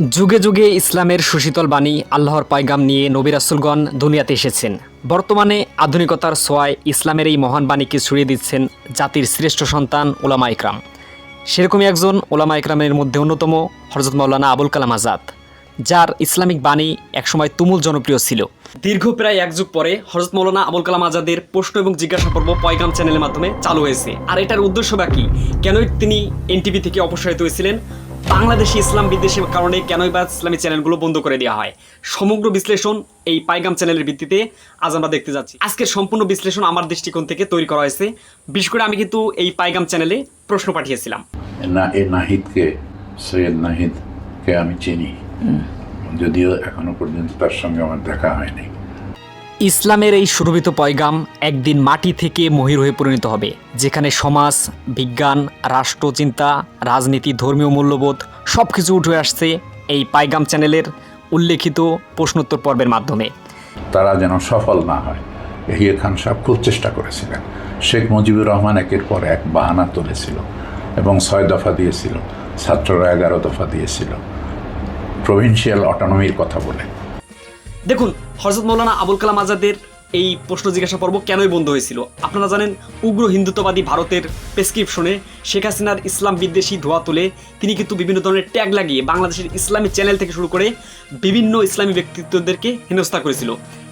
যুগে যুগে ইসলামের সুশীতল বাণী আল্লাহর পয়গাম নিয়ে নবী রাসুলগণ দুনিয়াতে এসেছেন। বর্তমানে আধুনিকতার সোয়ায় ইসলামের এই মহান বাণীকে ছড়িয়ে দিচ্ছেন জাতির শ্রেষ্ঠ সন্তান ওলামা ইকরাম। সেরকমই একজন ওলামা ইকরামের মধ্যে অন্যতম হরজত মৌলানা আবুল কালাম আজাদ, যার ইসলামিক বাণী একসময় তুমুল জনপ্রিয় ছিল। দীর্ঘ প্রায় এক যুগ পরে হরজত মৌলানা আবুল কালাম আজাদের প্রশ্ন এবং জিজ্ঞাসা পর্ব পয়গাম চ্যানেলের মাধ্যমে চালু হয়েছে। আর এটার উদ্দেশ্য বা কি? কেনই তিনি এনটিভি থেকে অপসারিত হয়েছিলেন? বাংলাদেশে ইসলাম বিদ্বেষের কারণে কেনই বা ইসলামী চ্যানেলগুলো বন্ধ করে দেওয়া হয়? সমগ্র বিশ্লেষণ এই পাইগাম চ্যানেলের ভিত্তিতে আজ আমরা দেখতে যাচ্ছি। আজকের সম্পূর্ণ বিশ্লেষণ আমার দৃষ্টিকোণ থেকে তৈরি করা হয়েছে। বিশেষ করে আমি কিন্তু এই পাইগাম চ্যানেলে প্রশ্ন পাঠিয়েছিলাম। না এ নাহিদকে সৈয়দ নাহিদকে আমি চিনি। যদিও এখনও পর্যন্ত তার সঙ্গে আমার দেখা হয়নি। ইসলামের এই সুরভিত পয়গাম একদিন মাটি থেকে মহির হয়ে পরিণত হবে, যেখানে সমাজ, বিজ্ঞান রাষ্ট্রচিন্তা রাজনীতি, ধর্মীয় মূল্যবোধ সব কিছু উঠে আসছে এই পাইগাম চ্যানেলের উল্লেখিত প্রশ্নোত্তর পর্বের মাধ্যমে। তারা যেন সফল না হয়, এহিয়ে খান সাহেব খুব চেষ্টা করেছিলেন। শেখ মুজিবুর রহমান একের পর এক বাহানা তুলেছিল এবং ছয় দফা দিয়েছিল, ছাত্ররা এগারো দফা দিয়েছিল। প্রভিন্সিয়াল অটোনমির কথা বলে। দেখুন হরজত মৌলানা আবুল কালাম আজাদের এই প্রশ্ন জিজ্ঞাসা পর্ব কেনই বন্ধ হয়েছিল? আপনারা জানেন, উগ্র হিন্দুত্ববাদী ভারতের প্রেসক্রিপশনে শেখ হাসিনার ইসলাম বিদ্বেষী ধোয়া তুলে তিনি কিন্তু বিভিন্ন ধরনের ট্যাগ লাগিয়ে বাংলাদেশের ইসলামী চ্যানেল থেকে শুরু করে বিভিন্ন ইসলামী ব্যক্তিত্বদেরকে হেনস্থা করেছিল।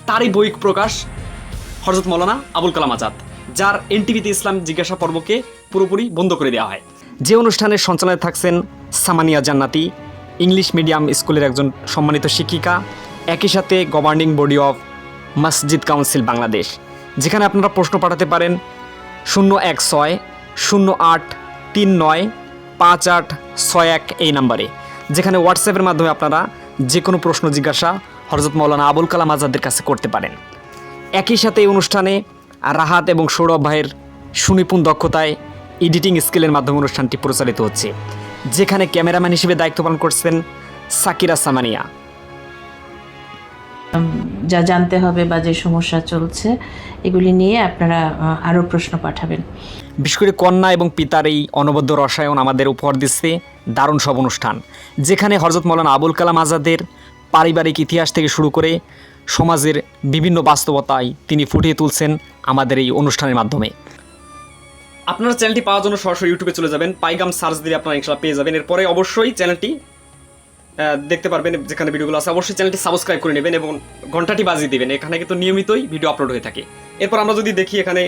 তারই বই প্রকাশ হরজত মৌলানা আবুল কালাম আজাদ, যার এনটিভিতে ইসলাম জিজ্ঞাসা পর্বকে পুরোপুরি বন্ধ করে দেওয়া হয়। যে অনুষ্ঠানের সঞ্চালনায় থাকছেন সামানিয়া জান্নাতি, ইংলিশ মিডিয়াম স্কুলের একজন সম্মানিত শিক্ষিকা একই সাথে governing body of Masjid council Bangladesh যেখানে আপনারা প্রশ্ন পাঠাতে পারেন শূন্য এক ছয়, শূন্য আট, তিন নয়, পাঁচ আট, ছয় এক এই নাম্বারে যেখানে হোয়াটসঅ্যাপের মাধ্যমে আপনারা যে কোনো প্রশ্ন জিজ্ঞাসা হরজত মৌলানা আবুল কালাম আজাদের কাছে করতে পারেন। একই সাথে এই অনুষ্ঠানে রাহাত এবং সৌরভ ভাইয়ের সুনিপুণ দক্ষতায় এডিটিং স্কিলের মাধ্যমে অনুষ্ঠানটি প্রচারিত হচ্ছে, যেখানে ক্যামেরাম্যান হিসেবে দায়িত্ব পালন করছেন সাকিরা সামানিয়া। যা জানতে হবে বা যে সমস্যা চলছে, এগুলি নিয়ে আপনারা আরও প্রশ্ন পাঠাবেন। বিশেষ করে কন্যা এবং পিতার এই অনবদ্য রসায়ন আমাদের উপহার দিচ্ছে দারুণ সব অনুষ্ঠান। যেখানে হরজত মৌলানা আবুল কালাম আজাদের পারিবারিক ইতিহাস থেকে শুরু করে সমাজের বিভিন্ন বাস্তবতায় তিনি ফুটিয়ে তুলছেন আমাদের এই অনুষ্ঠানের মাধ্যমে। আপনারা চ্যানেলটি পাওয়ার জন্য সরাসরি ইউটিউবে চলে যাবেন, পাইগাম সার্চ দিলে আপনারা ইনশাল্লাহ পেয়ে যাবেন। এরপরে অবশ্যই চ্যানেলটি দেখতে পারবেন যেখানে ভিডিওগুলো আছে। অবশ্যই চ্যানেলটি সাবস্ক্রাইব করে নেবেন এবং ঘন্টাটি বাজিয়ে দেবেন। এখানে কিন্তু নিয়মিতই ভিডিও আপলোড হয়ে থাকে। এরপর আমরা যদি দেখি এখানে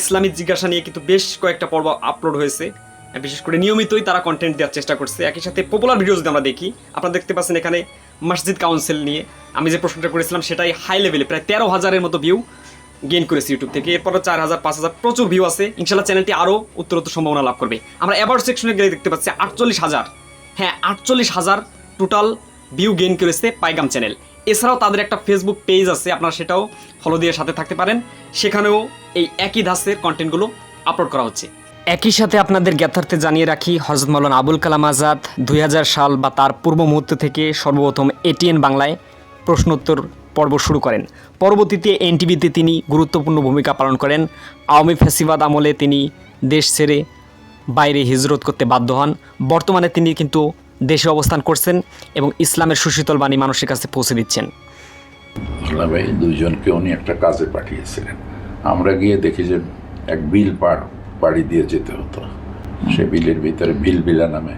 ইসলামিক জিজ্ঞাসা নিয়ে কিন্তু বেশ কয়েকটা পর্ব আপলোড হয়েছে। বিশেষ করে নিয়মিতই তারা কন্টেন্ট দেওয়ার চেষ্টা করছে। একই সাথে পপুলার ভিডিও যদি আমরা দেখি, আপনারা দেখতে পাচ্ছেন এখানে মসজিদ কাউন্সিল নিয়ে আমি যে প্রশ্নটা করেছিলাম সেটাই হাই লেভেলে প্রায় তেরো হাজারের মতো ভিউ গেইন করেছে ইউটিউব থেকে। এরপরে চার হাজার, পাঁচ হাজার প্রচুর ভিউ আছে। ইনশাল্লাহ চ্যানেলটি আরও উত্তরোত্তর সম্ভাবনা লাভ করবে। আমরা অ্যাওয়ার্ড সেকশনে গেলে দেখতে পাচ্ছি আটচল্লিশ হাজার। হ্যাঁ আটচল্লিশ হাজার টোটাল ভিউ গেইন করেছে পাইগাম চ্যানেল এছাড়াও তাদের একটা ফেসবুক পেজ আছে, আপনারা সেটাও ফলো দিয়ে সাথে থাকতে পারেন। সেখানেও এই একই ধাঁচের কন্টেন্টগুলো আপলোড করা হচ্ছে। একই সাথে আপনাদের জ্ঞাতার্থে জানিয়ে রাখি, হজরত মৌলানা আবুল কালাম আজাদ দুই হাজার সাল বা তার পূর্ব মুহূর্ত থেকে সর্বপ্রথম এটিএন বাংলায় প্রশ্নোত্তর পর্ব শুরু করেন। পরবর্তীতে এনটিভিতে তিনি গুরুত্বপূর্ণ ভূমিকা পালন করেন। আওয়ামী ফ্যাসিবাদ আমলে তিনি দেশ ছেড়ে বাইরে হিজরত করতে বাধ্য হন। বর্তমানে তিনি কিন্তু দেশে অবস্থান করছেন এবং ইসলামের সুশীতল বাণী মানুষের কাছে পৌঁছে দিচ্ছেন। দুইজনকে উনি একটা কাজে পাঠিয়েছিলেন। আমরা গিয়ে দেখি যে এক বিল পার পাড়ি দিয়ে যেতে হতো। সে বিলের ভিতরে বিল বিলা নামে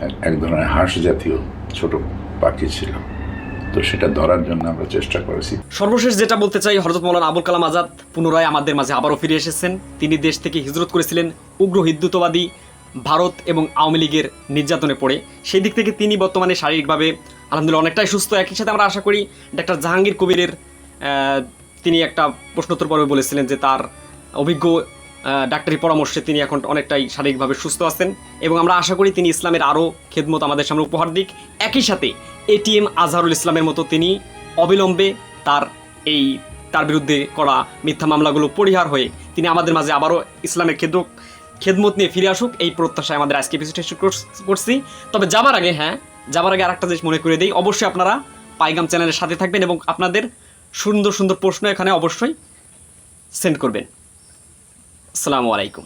এক- এক ধরনের হাঁস জাতীয় ছোট পাখি ছিল। তো সেটা ধরার জন্য আমরা চেষ্টা করেছি। সর্বশেষ যেটা বলতে চাই হরজত মৌলানা আবুল কালাম আজাদ পুনরায় আমাদের মাঝে আবারও ফিরে এসেছেন। তিনি দেশ থেকে হিজরত করেছিলেন উগ্র হিন্দুত্ববাদী ভারত এবং আওয়ামী লীগের নির্যাতনে পড়ে। সেই দিক থেকে তিনি বর্তমানে শারীরিকভাবে আলহামদুলিল্লাহ অনেকটাই সুস্থ। একই সাথে আমরা আশা করি ডাক্তার জাহাঙ্গীর কবিরের তিনি একটা প্রশ্নোত্তর পর্বে বলেছিলেন যে তার অভিজ্ঞ ডাক্তারি পরামর্শে তিনি এখন অনেকটাই শারীরিকভাবে সুস্থ আছেন এবং আমরা আশা করি তিনি ইসলামের আরও খেদমত আমাদের সামনে উপহার দিক। একই সাথে এটিএম আজহারুল ইসলামের মতো তিনি অবিলম্বে তার এই, তার বিরুদ্ধে করা মিথ্যা মামলাগুলো পরিহার হয়ে তিনি আমাদের মাঝে আবারও ইসলামের খেদ খেদমত নিয়ে ফিরে আসুক, এই প্রত্যাশায় আমাদের আজকে এপিসোড শেষ করছি তবে যাবার আগে হ্যাঁ যাবার আগে আরেকটা জিনিস মনে করে দিই। অবশ্যই আপনারা পাইগাম চ্যানেলের সাথে থাকবেন এবং আপনাদের সুন্দর সুন্দর প্রশ্ন এখানে অবশ্যই সেন্ড করবেন। আসসালামু আলাইকুম।